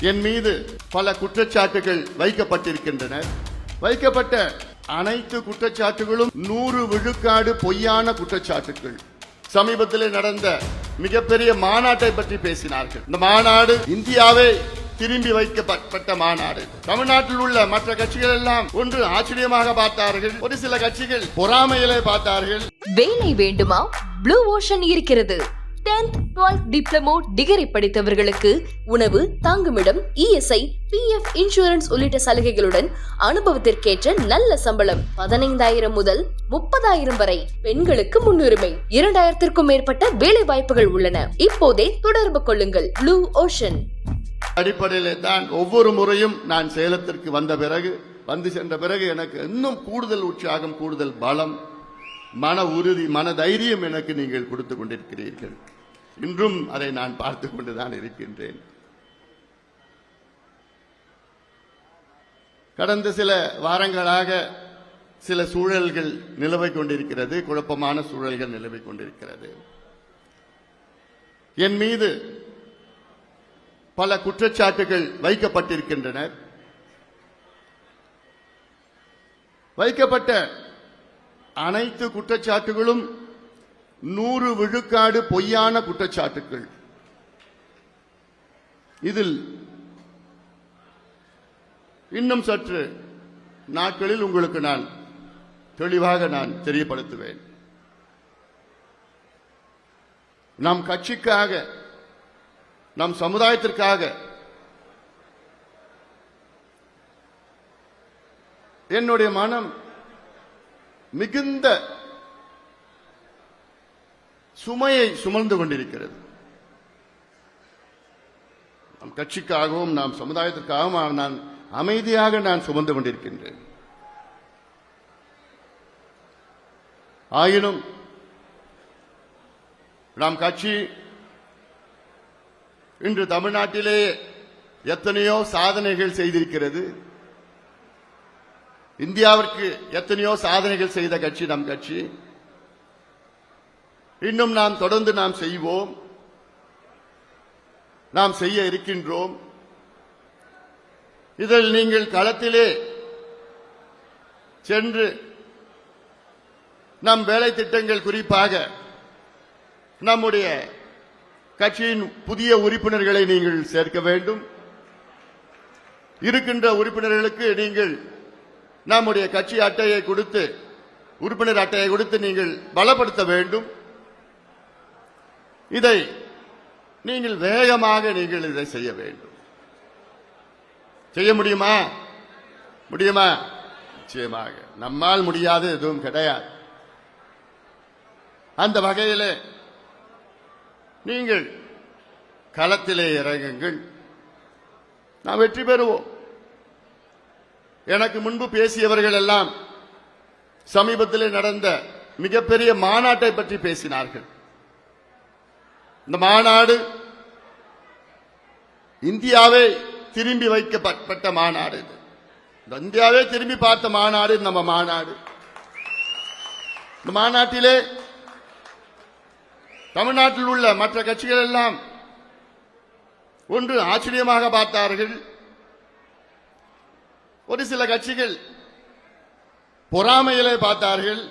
என் மீது பல குற்றச்சாட்டுகள் வைக்கப்பட்டிருக்கின்றன. வைக்கப்பட்ட அனைத்து குற்றச்சாட்டுகளும் நூறு விழுக்காடு பொய்யான குற்றச்சாட்டுகள். சமீபத்தில் நடந்த மிகப்பெரிய மாநாட்டை பற்றி பேசினார்கள். இந்த மாநாடு இந்தியாவே திரும்பி வைக்கப்பட்ட மாநாடு. தமிழ்நாட்டில் உள்ள மற்ற கட்சிகள் எல்லாம் ஒன்று ஆச்சரியமாக பார்த்தார்கள். ஒரு சில கட்சிகள் பொறாமையிலே பார்த்தார்கள். வேலை வேண்டுமா? ப்ளூ ஓஷன் இருக்கிறது. 10th 12th டிப்ளமோ டிகிரி படித்தவர்களுக்கு உணவு தங்குமிடம் இஎஸ்ஐ பிஎஃப் இன்சூரன்ஸ் உள்ளிட்ட சலுகைகளுடன் அனுபவத்திற்கேற்ற நல்ல சம்பளம் பதினைந்தாயிரம் முதல் முப்பதாயிரம் வரை பெண்களுக்கு முன்னுரிமை. இரண்டாயிரத்திற்கும் மேற்பட்ட வேலை வாய்ப்புகள் உள்ளன. இப்போதே தொடர்பு கொள்ளுங்கள். ப்ளூ ஓஷன் அடிப்படையிலே தான் ஒவ்வொரு முறையும் நான் சேலத்திற்கு வந்த பிறகு வந்து சென்ற பிறகு எனக்கு இன்னும் கூடுதல் உற்சாகம் கூடுதல் பலம் மன உறுதி மன தைரியம் எனக்கு நீங்கள் கொடுத்து கொண்டிருக்கிறீர்கள். இன்றும் அதை நான் பார்த்து கொண்டுதான் இருக்கின்றேன். கடந்த சில வாரங்களாக சில சூழல்கள் நிலவை கொண்டிருக்கிறது குழப்பமான சூழல்கள் நிலவை கொண்டிருக்கிறது. என் மீது பல குற்றச்சாட்டுகள் வைக்கப்பட்டிருக்கின்றன. வைக்கப்பட்ட அனைத்து குற்றச்சாட்டுகளும் நூறு விழுக்காடு பொய்யான குற்றச்சாட்டுகள் இதில் இன்னும் சற்று நாட்களில் உங்களுக்கு நான் தெளிவாக நான் தெரியப்படுத்துவேன். நம் கட்சிக்காக நம் சமுதாயத்திற்காக என்னுடைய மனம் மிகுந்த சுமையை சுமந்து கொண்டிருக்கிறது. நம் கட்சிக்காகவும் நாம் சமுதாயத்திற்காகவும் நான் அமைதியாக நான் சுமந்து கொண்டிருக்கின்றேன். ஆயினும் நாம் கட்சி இன்று தமிழ்நாட்டிலே எத்தனையோ சாதனைகள் செய்திருக்கிறது. இந்தியாவிற்கு எத்தனையோ சாதனைகள் செய்த கட்சி நம் கட்சி. இன்னும் நாம் தொடர்ந்து நாம் செய்வோம். நாம் செய்ய இருக்கின்றோம். இதில் நீங்கள் களத்திலே சென்று நம் வேலை திட்டங்கள் குறிப்பாக நம்முடைய கட்சியின் புதிய உறுப்பினர்களை நீங்கள் சேர்க்க வேண்டும். இருக்கின்ற உறுப்பினர்களுக்கு நீங்கள் நம்முடைய கட்சி அட்டையை கொடுத்து உறுப்பினர் அட்டையை கொடுத்து நீங்கள் பலப்படுத்த வேண்டும். இதை நீங்கள் வேகமாக நீங்கள் இதை செய்ய வேண்டும். செய்ய முடியுமா? முடியுமா? நிச்சயமாக. நம்மால் முடியாது எதுவும் கிடையாது. அந்த வகையிலே நீங்கள் களத்திலே இறங்குங்கள். நாம் வெற்றி பெறுவோம். எனக்கு முன்பு பேசியவர்கள் எல்லாம் சமீபத்தில் நடந்த மிகப்பெரிய மாநாட்டை பற்றி பேசினார்கள். இந்த மாநாடு இந்தியாவே திரும்பி வைக்கப்பட்ட மாநாடு இது. இந்தியாவே திரும்பி பார்த்த மாநாடு நம்ம மாநாடு. இந்த மாநாட்டிலே தமிழ்நாட்டில் உள்ள மற்ற கட்சிகள் எல்லாம் ஒன்று ஆச்சரியமாக பார்த்தார்கள். ஒரு சில கட்சிகள் பொறாமையிலே பார்த்தார்கள்.